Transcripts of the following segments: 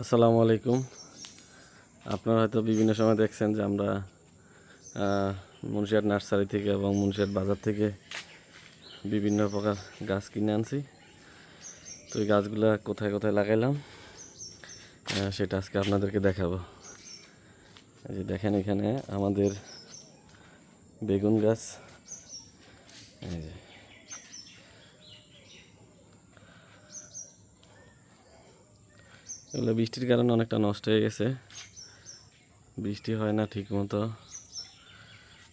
আসসালামু আলাইকুম। আপনারা হয়তো বিভিন্ন সময় দেখছেন যে আমরা মুন্সিয়ার নার্সারি থেকে এবং মুন্সিয়ার বাজার থেকে বিভিন্ন প্রকার গাছ কিনে আনছি। তো এই গাছগুলা কোথায় কোথায় লাগাইলাম সেটা আজকে আপনাদেরকে দেখাবো। যে দেখেন এখানে আমাদের বেগুন গাছ। এই যে এগুলো বৃষ্টির কারণে অনেকটা নষ্ট হয়ে গেছে। বৃষ্টি হয় না ঠিক মতো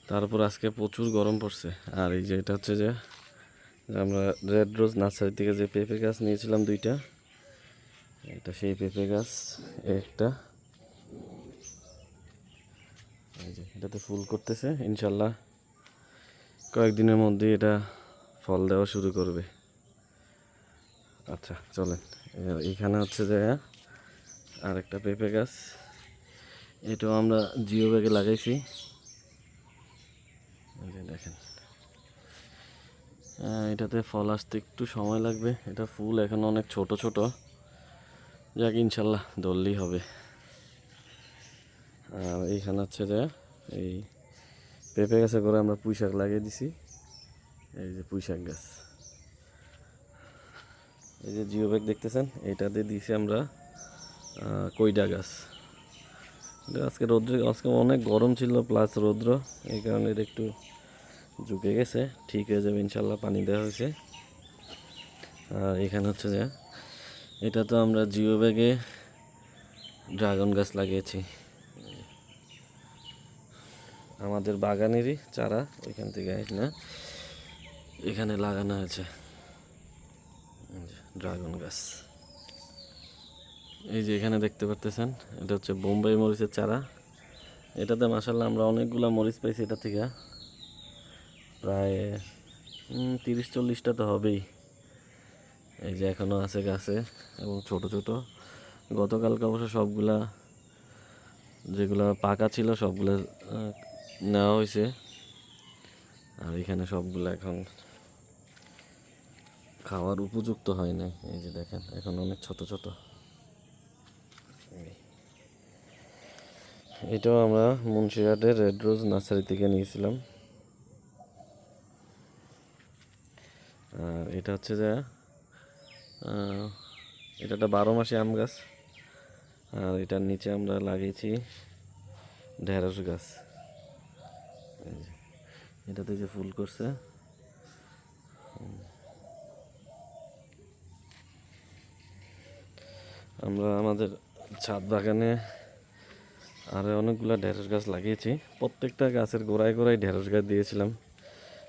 তারপর আজকে প্রচুর গরম পড়ছে। আর এই যে এটা হচ্ছে যে, আমরা রেড রোজ নার্সারি থেকে যে পেঁপে গাছ নিয়েছিলাম দুইটা, এটা সেই পেঁপে গাছ, একটা। এই যে, এটাতে ফুল করতেছে, ইনশাল্লাহ কয়েকদিনের মধ্যে এটা ফল দেওয়া শুরু করবে। আচ্ছা চলেন। এইখানে হচ্ছে যে আর একটা পেঁপে গাছ। এটাও আমরা জিও ব্যাগে লাগাইছি। দেখেন। এটাতে ফল আসতে একটু সময় লাগবে। এটা ফুল এখন অনেক ছোট ছোট। যাক, ইনশাল্লাহ ধরলেই হবে। আর এইখানে হচ্ছে যে এই পেঁপে গাছে করে আমরা পুঁই শাক লাগিয়ে দিছি। এই যে পুঁই শাক গাছ। এই যে জিও ব্যাগ দেখতেছেন এটাতে দিয়েছি আমরা কইডা গাছ। আজকে রৌদ্রে, আজকে অনেক গরম ছিল প্লাস রৌদ্র, এই কারণে এটা একটু ঝুঁকে গেছে। ঠিক হয়ে যাবে ইনশাল্লাহ পানি দেওয়া হয়েছে। আর এখানে হচ্ছে যে, এটা তো আমরা জিও ব্যাগে ড্রাগন গাছ লাগিয়েছি। আমাদের বাগানেরই চারা ওইখান থেকে না এখানে লাগানো হয়েছে। ড্রাগন গাছ। এই যে এখানে দেখতে পারতেছেন, এটা হচ্ছে বোম্বাই মরিচের চারা। এটাতে মাসাল্লাহ আমরা অনেকগুলা মরিচ পাইছি এটা থেকে। প্রায় তিরিশ চল্লিশটা তো হবেই। এই যে এখনও আছে গাছে এবং ছোট ছোট। গতকালকে অবশ্য সবগুলা, যেগুলা পাকা ছিল সবগুলা নেওয়া হয়েছে। আর এখানে সবগুলা এখন খাওয়ার উপযুক্ত হয় নাই। এই যে দেখেন, এখন অনেক ছোট ছোট। এটাও আমরা মুন্সিরহাটের রেড রোজ নার্সারি থেকে নিয়েছিলাম। আর এটা হচ্ছে যে এটা একটা বারো মাসে আম গাছ, আর এটার নিচে আমরা লাগিয়েছি ঢেঁড়স গাছ। এটাতে যে ফুল করছে। আমরা আমাদের ছাদ বাগানে আরও অনেকগুলো ঢেঁড়স গাছ লাগিয়েছি। প্রত্যেকটা গাছের গোড়ায় গোড়ায় ঢেঁড়স গাছ দিয়েছিলাম।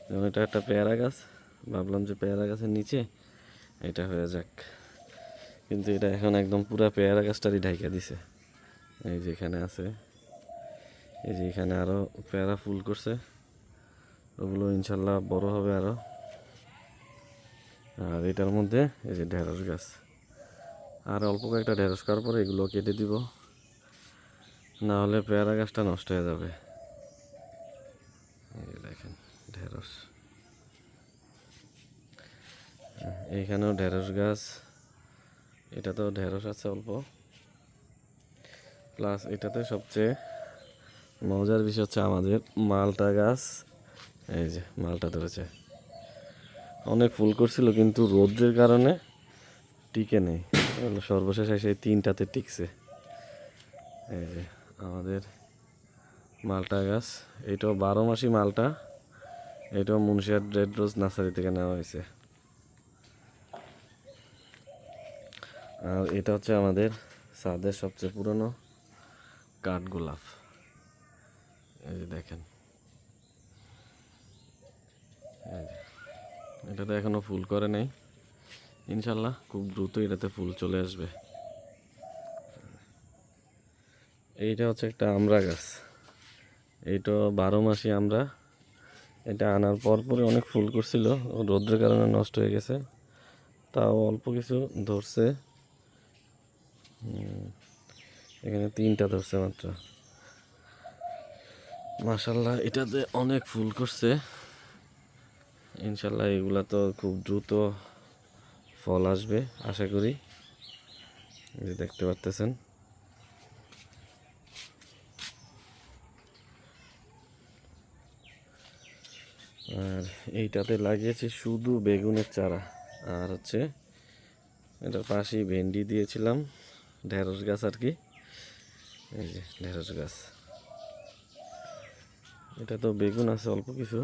যেমন এটা একটা পেয়ারা গাছ। ভাবলাম যে পেয়ারা গাছের নিচে এটা হয়ে যাক। কিন্তু এটা এখন একদম পুরা পেয়ারা গাছটারই ঢাইকা দিছে। এই যে এখানে আছে। এই যে এখানে আরও পেয়ারা ফুল করছে। ওগুলো ইনশাল্লাহ বড় হবে আরও আর এটার মধ্যে এই যে ঢেঁড়স গাছ। আর অল্প কয়েকটা ঢেঁড়স করার পরে এগুলো কেটে দিব। না হলে পেয়ারা গাছটা নষ্ট হয়ে যাবে। দেখেন, ঢেঁড়স। এইখানেও ঢেঁড়স গাছ এটা তো ঢেঁড়স আছে অল্প। প্লাস এটাতে সবচেয়ে মজার বিষয় হচ্ছে আমাদের মালটা গাছ। এই যে মালটা ধরেছে। অনেক ফুল করছিল, কিন্তু রৌদ্রের কারণে টিকে নেই। সর্বশেষ এসে তিনটাতে টিকছে। এই যে আমাদের মালটা গাছ। এইটাও বারো মাসি মালটা। এটাও মুন্সিয়ার রেড রোজ নার্সারি থেকে নেওয়া হয়েছে। আর এটা হচ্ছে আমাদের সাদের সবচেয়ে পুরনো কাঠগোলাপ এই যে দেখেন। এটাতে এখনও ফুল করে নাই। ইনশাল্লাহ খুব দ্রুত এটাতে ফুল চলে আসবে। এইটা হচ্ছে একটা আমড়া গাছ। এইটা বারো মাসি আমরা এটা আনার পর পরে অনেক ফুল করছিল। রৌদ্রের কারণে নষ্ট হয়ে গেছে। তাও অল্প কিছু ধরছে। এখানে তিনটা ধরছে মাত্র। মাশাল্লাহ, এটাতে অনেক ফুল করছে। ইনশাল্লাহ এগুলা তো খুব দ্রুত ফল আসবে, আশা করি। দেখতে পারতেছেন। আর এইটাতে লাগিয়েছি শুধু বেগুনের চারা। আর হচ্ছে এটার পাশেই ভেন্ডি দিয়েছিলাম, ঢেঁড়স গাছ আর কি। এই যে ঢেঁড়স গাছ। এটা তো বেগুন আছে, অল্প কিছু।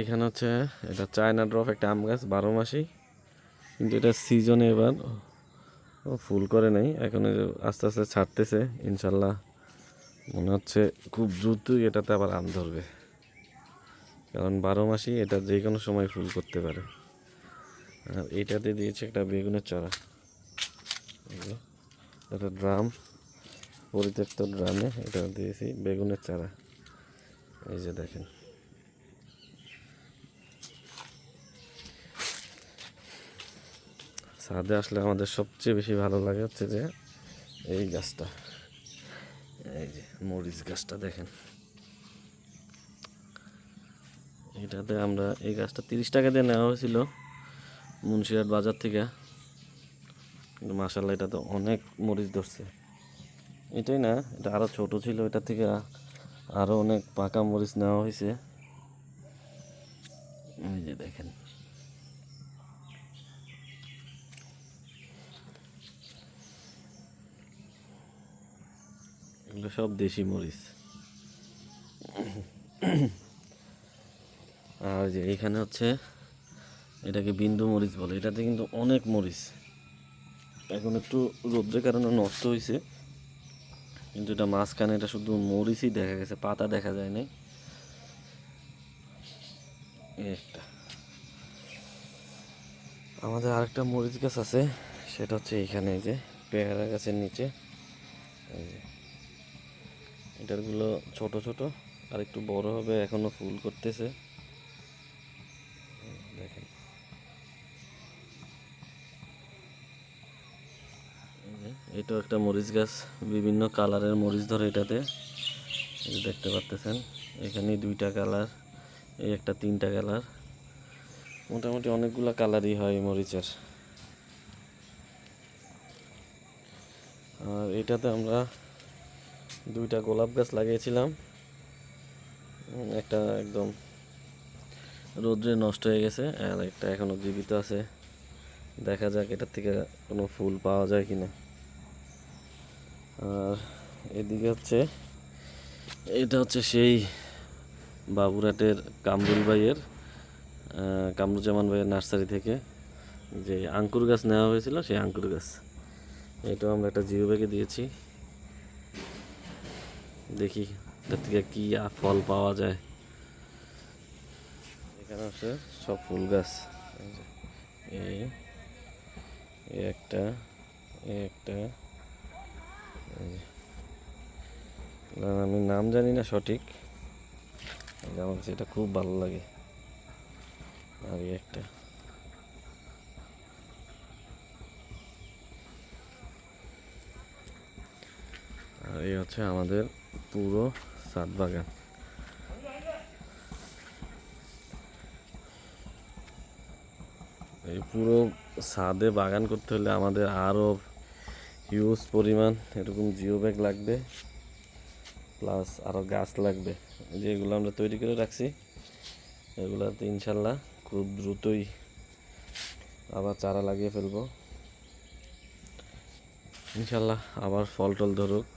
এখানে হচ্ছে এটা চায়না ড্রপ একটা আম গাছ, বারো মাসি কিন্তু এটা সিজনে এবার ও ফুল করে নাই, এখন আস্তে আস্তে ছাড়তেছে, ইনশাল্লাহ। মনে হচ্ছে খুব দ্রুতই এটাতে আবার আম ধরবে। কারণ বারো মাসই এটা যে কোনো সময় ফুল করতে পারে। আর এইটাতে দিয়েছে একটা বেগুনের চারা। একটা ড্রাম, পরিত্যক্ত ড্রামে এটা দিয়েছি বেগুনের চারা। এই যে দেখেন। ছাদে আসলে আমাদের সবচেয়ে বেশি ভালো লাগে হচ্ছে যে এই গাছটা। এই যে মরিচ গাছটা দেখেন। এটাতে আমরা এই গাছটা তিরিশ টাকা দিয়ে নেওয়া হয়েছিল মুন্সিরহাট বাজার থেকে। কিন্তু মাসাল্লাহ এটা তো অনেক মরিচ ধরছে। এটাই না, এটা আরও ছোট ছিল, এটা থেকে আরও অনেক পাকা মরিচ নেওয়া হয়েছে। এই যে দেখেন। এগুলো সব দেশি মরিচ। আর যে এখানে হচ্ছে, এটাকে বিন্দু মরিচ বলে। এটাতে কিন্তু অনেক মরিচ। এখন একটু রোদ্রের কারণে নষ্ট হয়েছে কিন্তু এটা মাঝখানে এটা শুধু মরিচই দেখা গেছে, পাতা দেখা যায় নাই। একটা। আমাদের আরেকটা মরিচ গাছ আছে, সেটা হচ্ছে এখানে যে, পেয়ারা গাছের নিচে। এই যে। এটারগুলো ছোট ছোট, আর একটু বড় হবে, এখনও ফুল করতেছে। দেখেন। এটাও একটা মরিচ গাছ, বিভিন্ন কালারের মরিচ ধরে এটাতে। দেখতে পাচ্তেছেন এখানে দুইটা কালার, এই একটা তিনটা কালার। মোটামুটি অনেকগুলা কালারই হয় মরিচের। আর এটাতে আমরা দুইটা গোলাপ গাছ লাগিয়েছিলাম। একটা একদম রোদ্রে নষ্ট হয়ে গেছে আর একটা এখনও জীবিত আছে। দেখা যাক এটার থেকে কোনো ফুল পাওয়া যায় কি না আর এদিকে হচ্ছে, এটা হচ্ছে সেই বাবুরাটের কামরুল ভাইয়ের কামরুজ্জামান ভাইয়ের নার্সারি থেকে যে আঙ্কুর গাছ নেওয়া হয়েছিল, সেই আঙ্কুর গাছ। এটাও আমরা একটা জিও ব্যাগে দিয়েছি। দেখি এটার থেকে কি ফল পাওয়া যায়। এখানে আছে সব ফুল গাছ। এই একটা একটা না, আমি নাম জানি না সঠিক। আমার কাছে এটা খুব ভালো লাগে। আর একটা। আর এই হচ্ছে আমাদের পুরো সাত বাগান। এই পুরো ছাদে বাগান করতে হলে আমাদের আরও হিউজ পরিমাণ এরকম জিও ব্যাগ লাগবে প্লাস আরও গাছ লাগবে। এই যে এগুলো আমরা তৈরি করে রাখছি এগুলাতে ইনশাল্লাহ খুব দ্রুতই আবার চারা লাগিয়ে ফেলব। ইনশাল্লাহ আবার ফল টল ধরুক।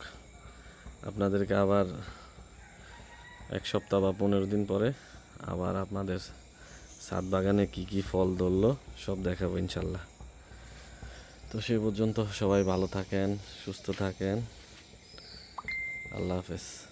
আপনাদেরকে আবার এক সপ্তাহ বা পনেরো দিন পরে আবার আপনাদের সাত বাগানে কি কি ফল ধরলো, সব দেখাবো ইনশাল্লাহ। তো সেই পর্যন্ত সবাই ভালো থাকেন, সুস্থ থাকেন। আল্লাহ হাফেজ।